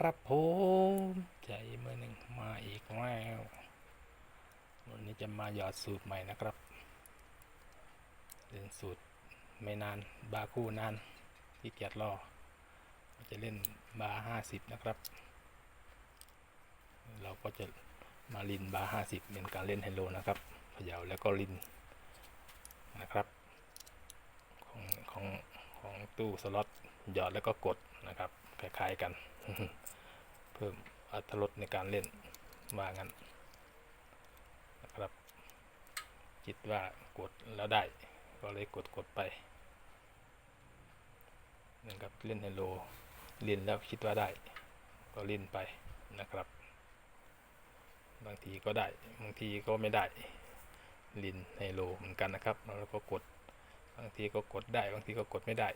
ครับผมใจมือหนึ่งมาอีกแล้ววันนี้จะมาหยอดสูตรใหม่นะครับเล่นสูตรไม่นานบาคู่นานที่เกียจรอจะเล่นบาห้าสิบนะครับ เราก็จะมาลินบาห้าสิบเป็นการเล่นไฮโลนะครับเขย่าแล้วก็ลินนะครับของของของตู้สล็อตหยอดแล้วก็กดนะครับ คล้ายๆกัน เพิ่มอรรถรสในการเล่นว่างั้นนะครับคิดว่ากดแล้วได้ ก็เลยกดกดไปนะครับเล่นไฮโลเล่นแล้วคิดว่าได้ ก็เล่นไปนะครับ บางทีก็ได้บางทีก็ไม่ได้ลินไฮโลเหมือนกันนะครับแล้วก็กดบางทีก็กดได้บางทีก็กดไม่ได้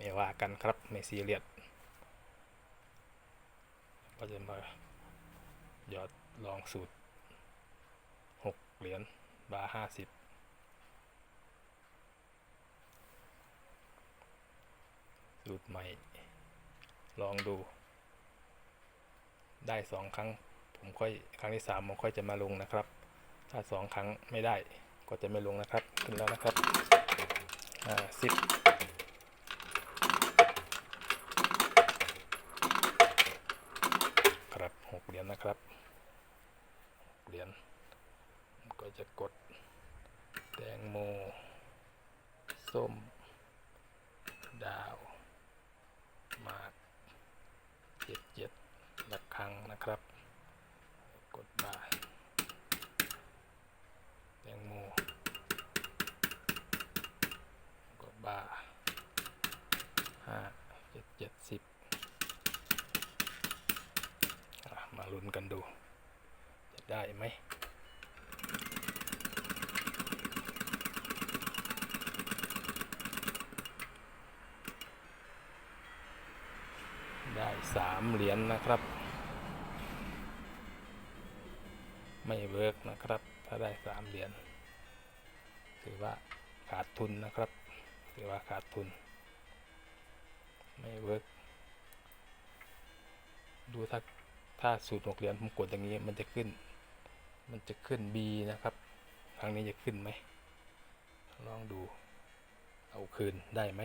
ไม่ว่ากันครับไม่ซีเรียสก็จะมาหยอดลองสูตรหกเหรียญบาห้าสิบสูตรใหม่ ลองดู ได้สองครั้ง ผมค่อยครั้งที่สามผมค่อยจะมาลงนะครับ ถ้าสองครั้งไม่ได้ก็จะไม่ลงนะครับ ขึ้นแล้วนะครับอ่าสิบหกเหรียญ นะครับ เหรียญก็จะกดแตงโม ส้ม ดาวมากเจ็ดเจ็ดระฆังนะครับ กดบ่าร์แตงโมกดบ่าห้าเจ็ดเจ็ดสิบอะมา ลุ้นกันดู จะได้ไหมได้สามเหรียญนะครับ ไม่เวิร์กนะครับ ถ้าได้สามเหรียญถือว่าขาดทุนนะครับถือว่าขาดทุน ไม่เวิร์กดูถ้า ถ้าสูตรหกเหรียญผมกดอย่างนี้มันจะขึ้น มันจะขึ้น B นะครับ ครั้งนี้จะขึ้นไหมลองดูเอาคืนได้ไหม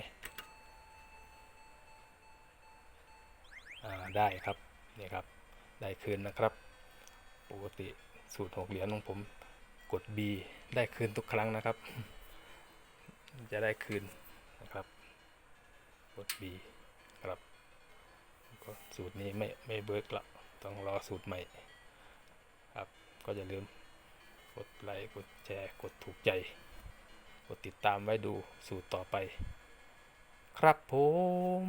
อ่าได้ครับนี่ครับได้คืนนะครับ ปกติสูตรหกเหรียญของผมกด B ได้คืนทุกครั้งนะครับ จะได้คืนนะครับกด B ครับก็สูตรนี้ไม่ไม่เบิร์กละ ต้องรอสูตรใหม่ ครับ ก็อย่าลืมกดไลค์ กดแชร์ กดถูกใจ กดติดตามไว้ดูสูตรต่อไป ครับผม